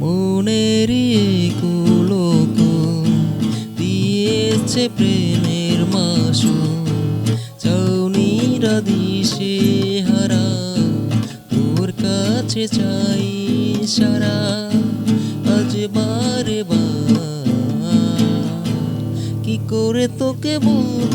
মনের কুলোক দিয়েছে প্রেমের মাসু। চাউনিরা দিশে হারা, তোর কাছে চাই সারা, আজ বারে বার। কি করে তোকে বলব?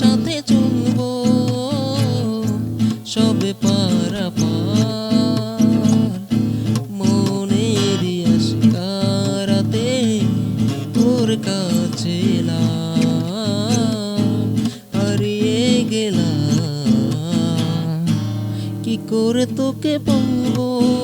সাথে চলবো সবে পারা মনের আশকারাতে তোর কাছে হারিয়ে গেলাম। কি করে তোকে পাবো?